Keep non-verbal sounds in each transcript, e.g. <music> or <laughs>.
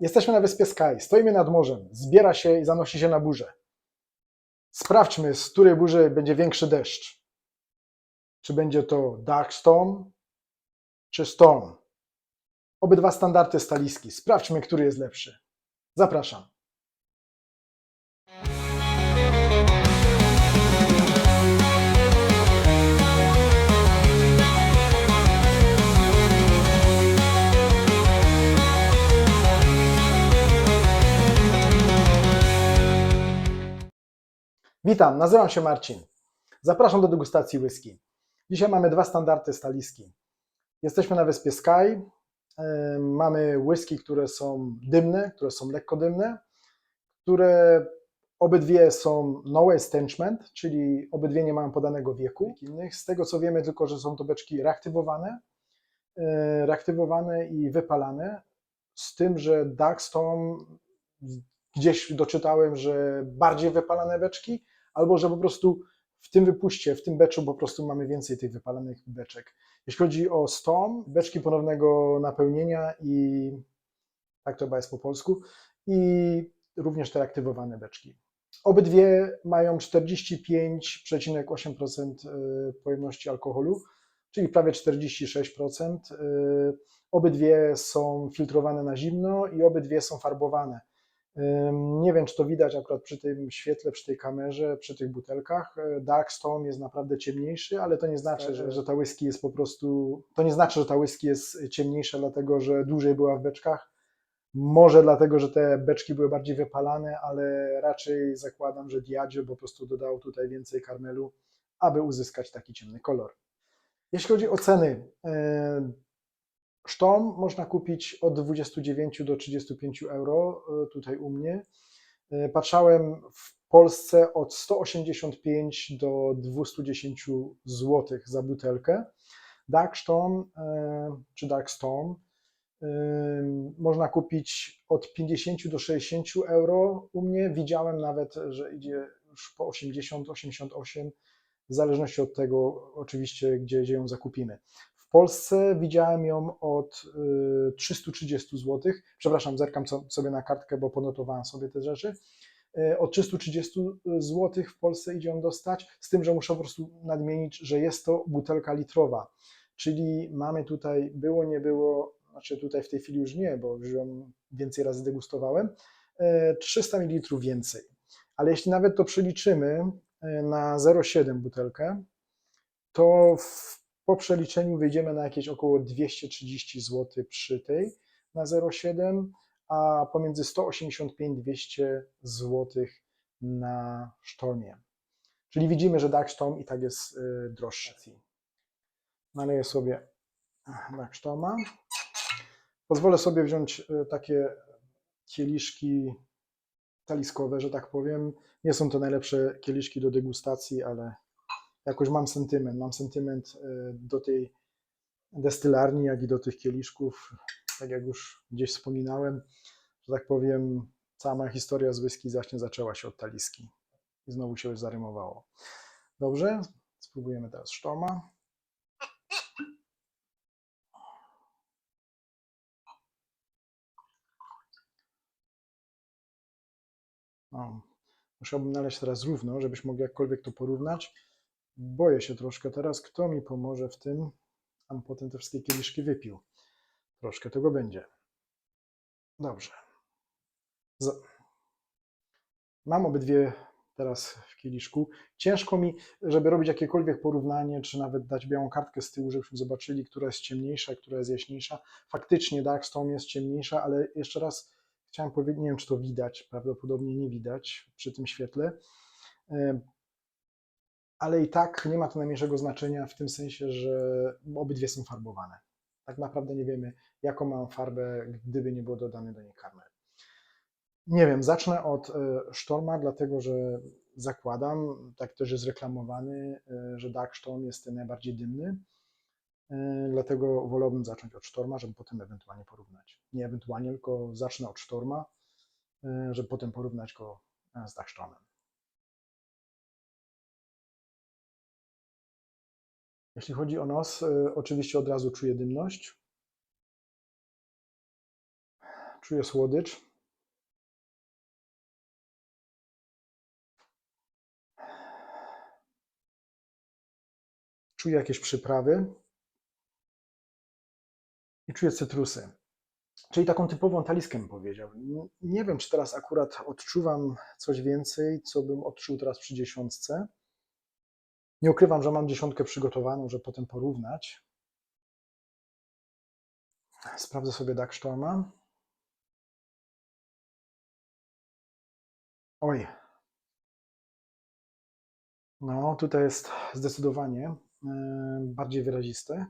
Jesteśmy na wyspie Sky, stoimy nad morzem, zbiera się i zanosi się na burzę. Sprawdźmy, z której burzy będzie większy deszcz. Czy będzie to dark storm, czy storm? Obydwa standardy staliski. Sprawdźmy, który jest lepszy. Zapraszam. Witam, nazywam się Marcin. Zapraszam do degustacji whisky. Dzisiaj mamy dwa standardy staliski. Jesteśmy na wyspie Sky. Mamy whisky, które są dymne, które są lekko dymne, które obydwie są no extenchment, czyli obydwie nie mają podanego wieku. Z tego co wiemy tylko, że są to beczki reaktywowane, e, reaktywowane i wypalane, z tym, że Darkstorm gdzieś doczytałem, że bardziej wypalane beczki, albo że po prostu w tym wypuście, w tym beczu po prostu mamy więcej tych wypalanych beczek. Jeśli chodzi o Storm, beczki ponownego napełnienia i tak to chyba jest po polsku, i również te aktywowane beczki. Obydwie mają 45,8% y, pojemności alkoholu, czyli prawie 46%. Y, Obydwie są filtrowane na zimno i obydwie są farbowane. Nie wiem, czy to widać akurat przy tym świetle, przy tej kamerze, przy tych butelkach. E, Dark Storm jest naprawdę ciemniejszy, ale to nie znaczy, że, że ta whisky jest po prostu. To nie znaczy, że ta whisky jest ciemniejsza, dlatego że dłużej była w beczkach. Może dlatego, że te beczki były bardziej wypalane, ale raczej zakładam, że Diageo po prostu dodał tutaj więcej karmelu, aby uzyskać taki ciemny kolor. Jeśli chodzi o ceny, e, Sztom można kupić od 29 do 35 euro e, tutaj u mnie. E, Patrzałem w Polsce od 185 do 210 zł za butelkę. Dark Storm e, czy Dark Storm można kupić od 50 do 60 euro u mnie. Widziałem nawet, że idzie już po 80, 88, w zależności od tego oczywiście, gdzie, gdzie ją zakupimy. Polsce widziałem ją od y, 330 zł. Przepraszam, zerkam sobie na kartkę, bo ponotowałem sobie te rzeczy. Y, Od 330 zł w Polsce idzie ją dostać, z tym, że muszę po prostu nadmienić, że jest to butelka litrowa. Czyli mamy tutaj, było, nie było, znaczy tutaj w tej chwili już nie, bo już ją więcej razy degustowałem, y, 300 ml więcej. Ale jeśli nawet to przeliczymy y, na 0,7 butelkę, to w, po przeliczeniu wyjdziemy na jakieś około 230 zł przy tej na 0,7, a pomiędzy 185-200 zł na sztormie. Czyli widzimy, że Dark Storm i tak jest y, droższy. Naleję sobie Dark Storma. Pozwolę sobie wziąć y, takie kieliszki taliskowe, że tak powiem. Nie są to najlepsze kieliszki do degustacji, ale jakoś mam sentyment. Mam sentyment y, do tej destylarni, jak i do tych kieliszków. Tak jak już gdzieś wspominałem, że tak powiem, cała moja historia z whisky właśnie zaczęła się od taliski. I znowu się już zarymowało. Dobrze, spróbujemy teraz sztoma. O, musiałbym znaleźć teraz równo, żebyśmy mogli jakkolwiek to porównać. Boję się troszkę teraz, kto mi pomoże w tym, a potem te wszystkie kieliszki wypił. Troszkę tego będzie. Dobrze. Z- Mam obydwie teraz w kieliszku. Ciężko mi, żeby robić jakiekolwiek porównanie, czy nawet dać białą kartkę z tyłu, żebyśmy zobaczyli, która jest ciemniejsza, która jest jaśniejsza. Faktycznie Dark Storm jest ciemniejsza, ale jeszcze raz chciałem powiedzieć, nie wiem, czy to widać, prawdopodobnie nie widać przy tym świetle. Ale i tak nie ma to najmniejszego znaczenia w tym sensie, że obydwie są farbowane. Tak naprawdę nie wiemy, jaką mają farbę, gdyby nie było dodany do niej karmel. Nie wiem, zacznę od e, Sztorma, dlatego że zakładam, tak też jest reklamowany, e, że Dark Storm jest ten najbardziej dymny. E, Dlatego wolałbym zacząć od Sztorma, żeby potem ewentualnie porównać. Nie ewentualnie, tylko zacznę od Sztorma, żeby potem porównać go z Dark Stormem. Jeśli chodzi o nos, y, oczywiście od razu czuję dymność. Czuję słodycz. Czuję jakieś przyprawy. I czuję cytrusy. Czyli taką typową taliskę bym powiedział. Nie wiem, czy teraz akurat odczuwam coś więcej, co bym odczuł teraz przy dziesiątce. Nie ukrywam, że mam dziesiątkę przygotowaną, żeby potem porównać. Sprawdzę sobie Darkstorma. Oj. No, tutaj jest zdecydowanie yy, bardziej wyraziste.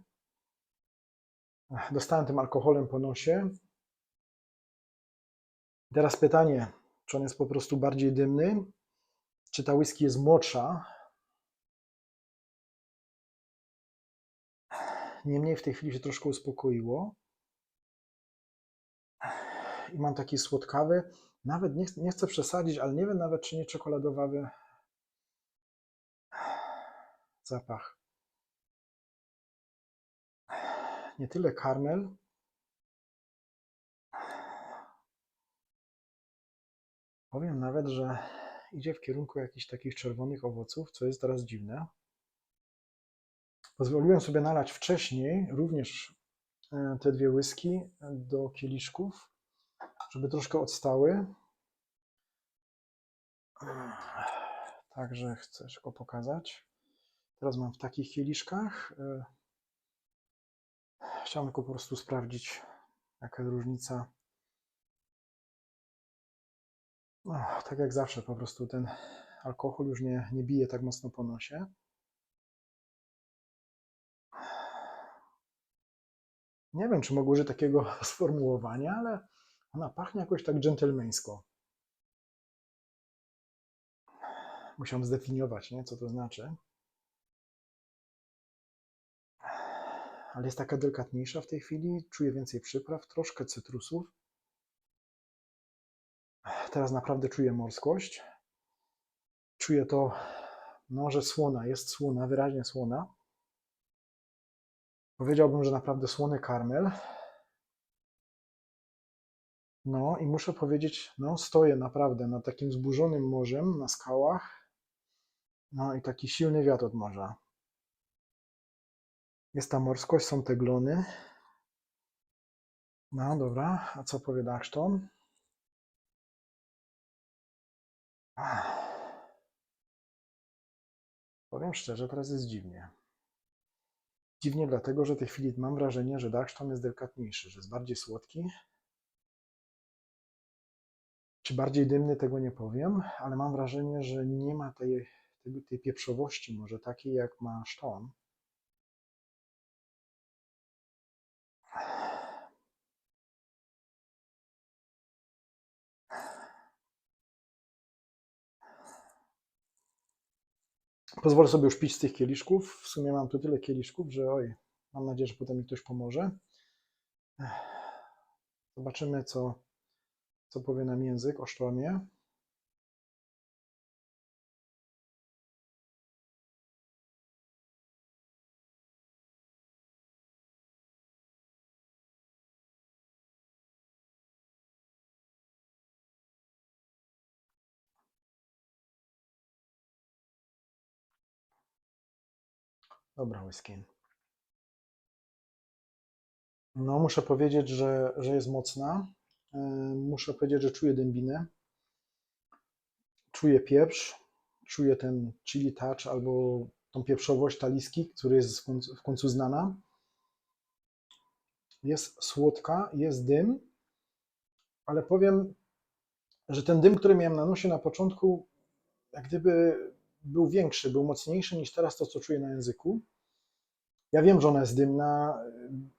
Dostałem tym alkoholem po nosie. Teraz pytanie, czy on jest po prostu bardziej dymny, czy ta whisky jest młodsza? Niemniej w tej chwili się troszkę uspokoiło. I mam taki słodkawy, nawet nie, nie chcę przesadzić, ale nie wiem nawet, czy nie czekoladowawy zapach. Nie tyle karmel, Powiem nawet, że idzie w kierunku jakichś takich czerwonych owoców, co jest teraz dziwne. Pozwoliłem sobie nalać wcześniej również e, te dwie łyski do kieliszków, żeby troszkę odstały. Także chcę go pokazać. Teraz mam w takich kieliszkach. E, Chciałem tylko po prostu sprawdzić, jaka jest różnica No, tak jak zawsze, po prostu ten alkohol już nie, nie bije tak mocno po nosie. Nie wiem, czy mogę użyć takiego <laughs> sformułowania, ale ona pachnie jakoś tak dżentelmeńsko. Musiałem zdefiniować, nie, co to znaczy. Ale jest taka delikatniejsza w tej chwili, czuję więcej przypraw, troszkę cytrusów. Teraz naprawdę czuję morskość. Czuję to, no, że słona, jest słona, wyraźnie słona. Powiedziałbym, że naprawdę słony karmel. No i muszę powiedzieć, no stoję naprawdę nad takim zburzonym morzem, na skałach. No i taki silny wiatr od morza. Jest ta morskość, są te glony. No dobra, a co powie Darkston? Powiem szczerze, teraz jest dziwnie. Dziwnie dlatego, że tej chwili mam wrażenie, że Darkstorm jest delikatniejszy, że jest bardziej słodki. Czy bardziej dymny, tego nie powiem, ale mam wrażenie, że nie ma tej, tej, pieprzowości może takiej, jak ma Storm. Pozwolę sobie już pić z tych kieliszków. W sumie mam tu tyle kieliszków, że oj, mam nadzieję, że potem mi ktoś pomoże. Zobaczymy, co, co powie nam język o sztormie. Dobra, whisky. No, muszę powiedzieć, że, że jest mocna. Yy, Muszę powiedzieć, że czuję dębinę. Czuję pieprz. Czuję ten chili touch albo tą pieprzowość taliski, która jest w końcu znana. Jest słodka, jest dym, ale powiem, że ten dym, który miałem na nosie na początku, jak gdyby był większy, był mocniejszy niż teraz to, co czuję na języku. Ja wiem, że ona jest dymna,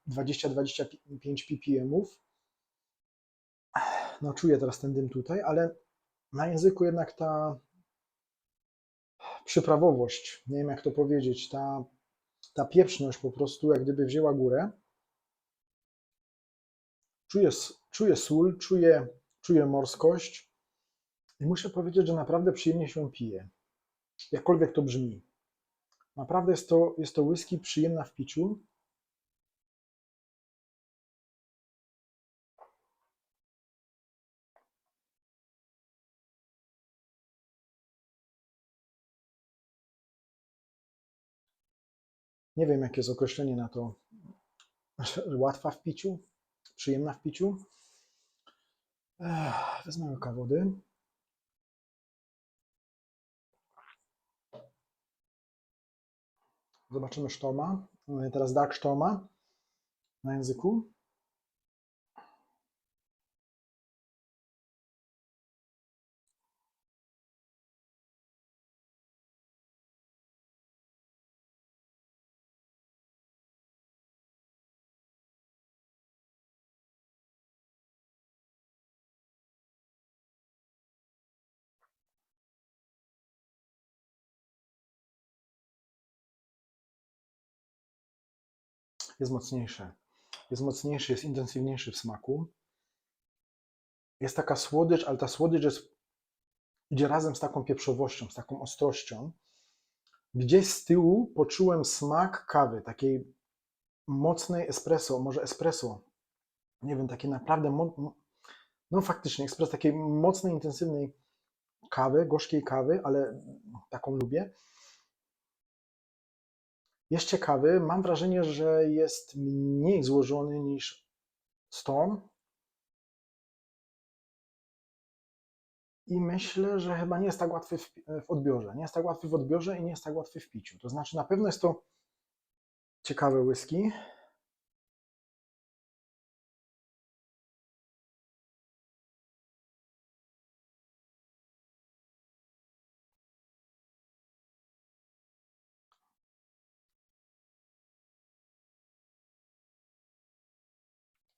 20-25 ppm. No, czuję teraz ten dym tutaj, ale na języku jednak ta przyprawowość, nie wiem jak to powiedzieć, ta, ta pieprzność po prostu jak gdyby wzięła górę. Czuję, czuję sól, czuję, czuję morskość i muszę powiedzieć, że naprawdę przyjemnie się pije jakkolwiek to brzmi. Naprawdę jest to, jest to whisky przyjemna w piciu. Nie wiem, jakie jest określenie na to. <laughs> Łatwa w piciu, przyjemna w piciu. Ech, wezmę łyka wody. Zobaczymy sztoma. E, Teraz dark sztoma na języku. Jest mocniejszy. Jest mocniejszy, jest intensywniejszy w smaku. Jest taka słodycz, ale ta słodycz jest, idzie razem z taką pieprzowością, z taką ostrością. Gdzieś z tyłu poczułem smak kawy, takiej mocnej espresso, może espresso. Nie wiem, takiej naprawdę, no faktycznie, espresso, takiej mocnej, intensywnej kawy, gorzkiej kawy, ale taką lubię. Jest ciekawy. Mam wrażenie, że jest mniej złożony niż Storm. I myślę, że chyba nie jest tak łatwy w, w odbiorze. Nie jest tak łatwy w odbiorze i nie jest tak łatwy w piciu. To znaczy, na pewno jest to ciekawe whisky.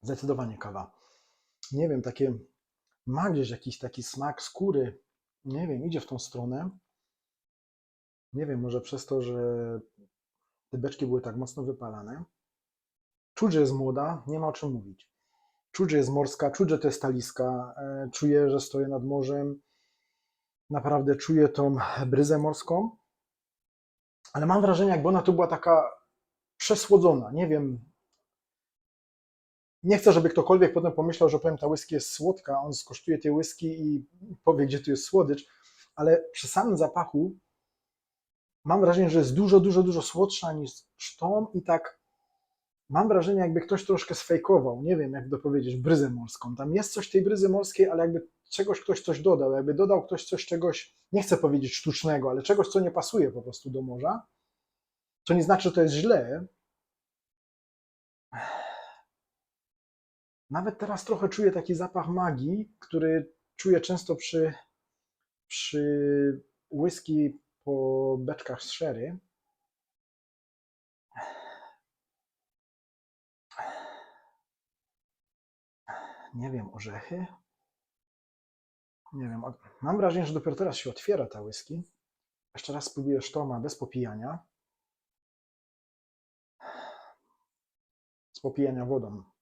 Zdecydowanie kawa. Nie wiem, takie ma gdzieś jakiś taki smak skóry. Nie wiem, idzie w tą stronę. Nie wiem, może przez to, że te beczki były tak mocno wypalane. Czuć, że jest młoda, nie ma o czym mówić. Czuć, że jest morska, czuć, że to jest taliska. E, Czuję, że stoję nad morzem. Naprawdę czuję tą bryzę morską. Ale mam wrażenie, jakby ona tu była taka przesłodzona. Nie wiem. Nie chcę, żeby ktokolwiek potem pomyślał, że powiem, ta whisky jest słodka. On skosztuje tej whisky i powie, gdzie tu jest słodycz. Ale przy samym zapachu mam wrażenie, że jest dużo, dużo, dużo słodsza niż sztom i tak mam wrażenie, jakby ktoś troszkę sfejkował, nie wiem jak to powiedzieć, bryzę morską. Tam jest coś tej bryzy morskiej, ale jakby czegoś ktoś coś dodał, jakby dodał ktoś coś czegoś, nie chcę powiedzieć sztucznego, ale czegoś, co nie pasuje po prostu do morza, co nie znaczy, że to jest źle. Nawet teraz trochę czuję taki zapach magii, który czuję często przy, przy whisky po beczkach z sherry. Nie wiem, orzechy? Nie wiem. Mam wrażenie, że dopiero teraz się otwiera ta whisky. Jeszcze raz spróbuję sztoma bez popijania. Z popijania wodą.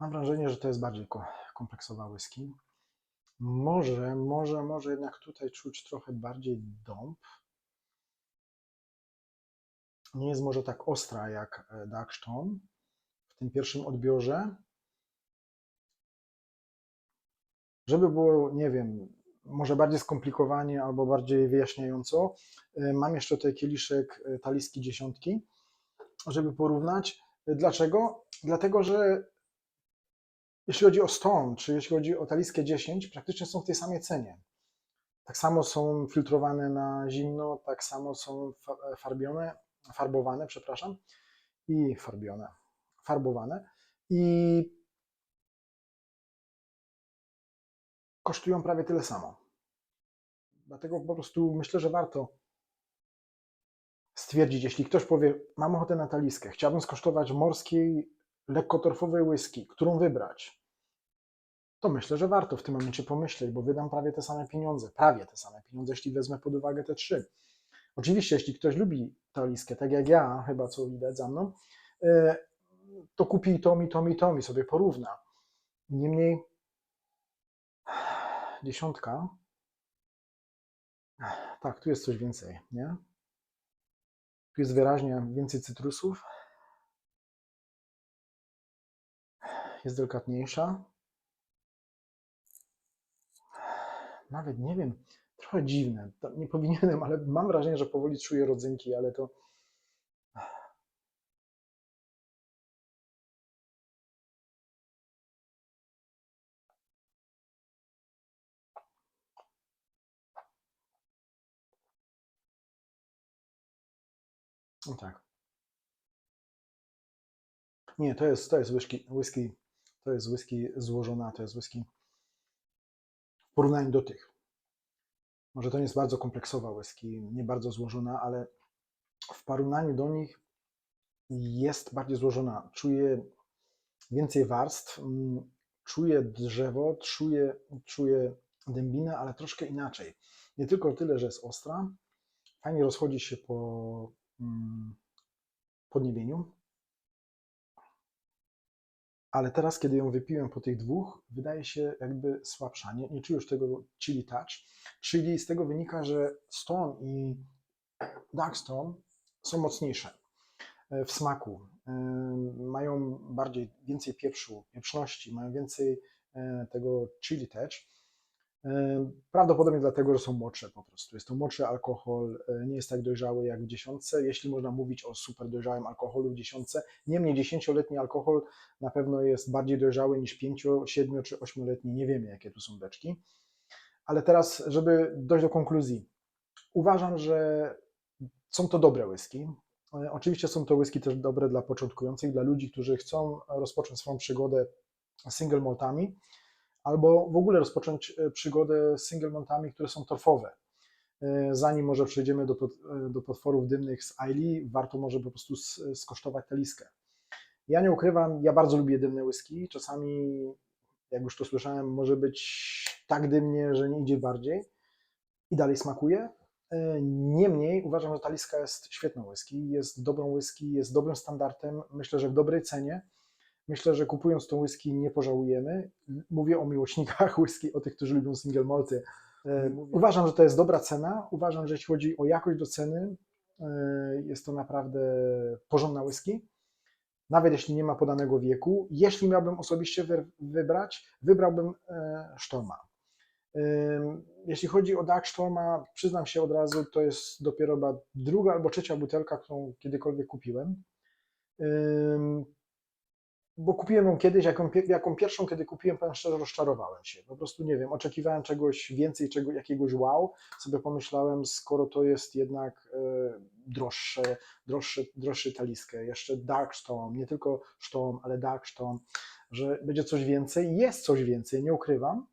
Mam wrażenie, że to jest bardziej ko- kompleksowa whisky. Może, może, może jednak tutaj czuć trochę bardziej dąb. Nie jest może tak ostra jak e, Darkstone w tym pierwszym odbiorze. Żeby było, nie wiem, może bardziej skomplikowanie albo bardziej wyjaśniająco, e, mam jeszcze tutaj kieliszek e, taliski dziesiątki, żeby porównać. Dlaczego? Dlatego, że jeśli chodzi o Stone, czy jeśli chodzi o taliskę 10, praktycznie są w tej samej cenie. Tak samo są filtrowane na zimno, tak samo są fa- farbione, farbowane, przepraszam, i farbione, farbowane i kosztują prawie tyle samo. Dlatego po prostu myślę, że warto stwierdzić, jeśli ktoś powie, mam ochotę na taliskę, chciałbym skosztować morskiej, lekkotorfowej whisky, którą wybrać, to myślę, że warto w tym momencie pomyśleć, bo wydam prawie te same pieniądze, prawie te same pieniądze, jeśli wezmę pod uwagę te trzy. Oczywiście, jeśli ktoś lubi taliskę, tak jak ja, chyba co widać za mną, e, to kupi i to, mi, to, mi, to, mi sobie porówna. Niemniej dziesiątka Tak, tu jest coś więcej, nie? Tu jest wyraźnie więcej cytrusów. Jest delikatniejsza. Nawet nie wiem, trochę dziwne. To nie powinienem, ale mam wrażenie, że powoli czuję rodzynki, ale to. Tak. Nie, to jest, to jest whisky, whisky, to jest whisky złożona, to jest whisky w porównaniu do tych. Może to nie jest bardzo kompleksowa whisky, nie bardzo złożona, ale w porównaniu do nich jest bardziej złożona. Czuję więcej warstw, mm, czuję drzewo, czuję, czuję dębinę, ale troszkę inaczej. Nie tylko tyle, że jest ostra, fajnie rozchodzi się po mm, podniebieniu, ale teraz, kiedy ją wypiłem po tych dwóch, wydaje się jakby słabsza. Nie, nie czuję już tego chili touch. Czyli z tego wynika, że Stone i Darkstone są mocniejsze e, w smaku. E, Mają bardziej, więcej pieprzu, pieprzności, mają więcej e, tego chili touch. E, Prawdopodobnie dlatego, że są młodsze po prostu. Jest to młodszy alkohol, e, nie jest tak dojrzały jak w dziesiątce, jeśli można mówić o super dojrzałym alkoholu w dziesiątce. Niemniej dziesięcioletni alkohol na pewno jest bardziej dojrzały niż pięcio, siedmiu czy ośmioletni. Nie wiemy, jakie tu są beczki. Ale teraz, żeby dojść do konkluzji, uważam, że są to dobre whisky. E, Oczywiście są to whisky też dobre dla początkujących, dla ludzi, którzy chcą rozpocząć swoją przygodę single maltami albo w ogóle rozpocząć e, przygodę z single które są torfowe. E, Zanim może przejdziemy do, e, do potworów dymnych z Aili, warto może po prostu skosztować tę liskę. Ja nie ukrywam, ja bardzo lubię dymne whisky. Czasami, jak już to słyszałem, może być tak dymnie, że nie idzie bardziej i dalej smakuje. Niemniej uważam, że ta liska jest świetną whisky, jest dobrą whisky, jest dobrym standardem, myślę, że w dobrej cenie. Myślę, że kupując tą whisky nie pożałujemy. Mówię o miłośnikach <laughs> whisky, o tych, którzy lubią single malty. E, Uważam, że to jest dobra cena. Uważam, że jeśli chodzi o jakość do ceny, e, jest to naprawdę porządna whisky. Nawet jeśli nie ma podanego wieku. Jeśli miałbym osobiście wy- wybrać, wybrałbym e, Sztorma. Ym, Jeśli chodzi o Dark Storma, przyznam się od razu, to jest dopiero druga albo trzecia butelka, którą kiedykolwiek kupiłem. Bo kupiłem ją kiedyś, jaką, jaką pierwszą, kiedy kupiłem, powiem szczerze, rozczarowałem się. Po prostu nie wiem, oczekiwałem czegoś więcej, czego, jakiegoś wow. Sobie pomyślałem, skoro to jest jednak e, droższe, droższe, droższy taliskę, jeszcze Dark Storm, nie tylko Storm, ale Dark Storm, że będzie coś więcej. Jest coś więcej, nie ukrywam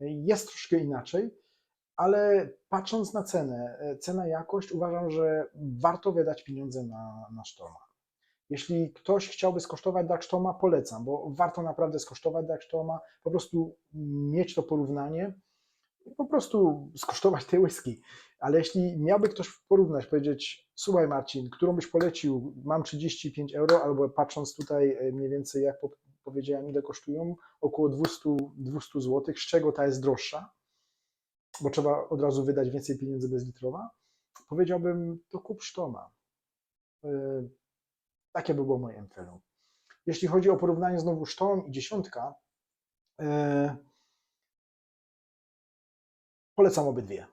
jest troszkę inaczej, ale patrząc na cenę, e, cena jakość, uważam, że warto wydać pieniądze na, na. Jeśli ktoś chciałby skosztować Dark Storma, polecam, bo warto naprawdę skosztować Dark Storma, po prostu mieć to porównanie i po prostu skosztować te whisky. Ale jeśli miałby ktoś porównać, powiedzieć, słuchaj Marcin, którą byś polecił, mam 35 euro, albo patrząc tutaj e, mniej więcej jak po, powiedziałem, ile kosztują, około 200, 200 zł, z czego ta jest droższa, bo trzeba od razu wydać więcej pieniędzy bezlitrowa, powiedziałbym, to kup Sztoma. Takie by było moje empfehlung. Jeśli chodzi o porównanie znowu Sztom i dziesiątka, yy, polecam obydwie.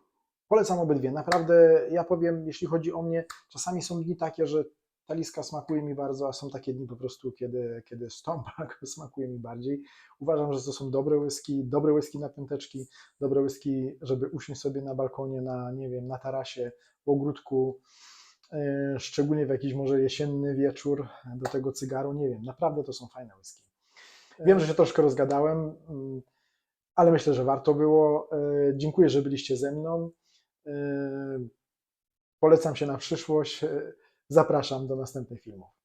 Polecam obydwie. Naprawdę, ja powiem, jeśli chodzi o mnie, czasami są dni takie, że ta liska smakuje mi bardzo, a są takie dni po prostu, kiedy, kiedy Stompak <laughs> smakuje mi bardziej. Uważam, że to są dobre whisky, dobre whisky na piąteczki, dobre whisky, żeby usiąść sobie na balkonie, na, nie wiem, na tarasie, w ogródku, szczególnie w jakiś może jesienny wieczór, do tego cygaru, nie wiem, naprawdę to są fajne whisky. Wiem, że się troszkę rozgadałem, mm, ale myślę, że warto było. Yy, Dziękuję, że byliście ze mną. Polecam się na przyszłość. Zapraszam do następnych filmów.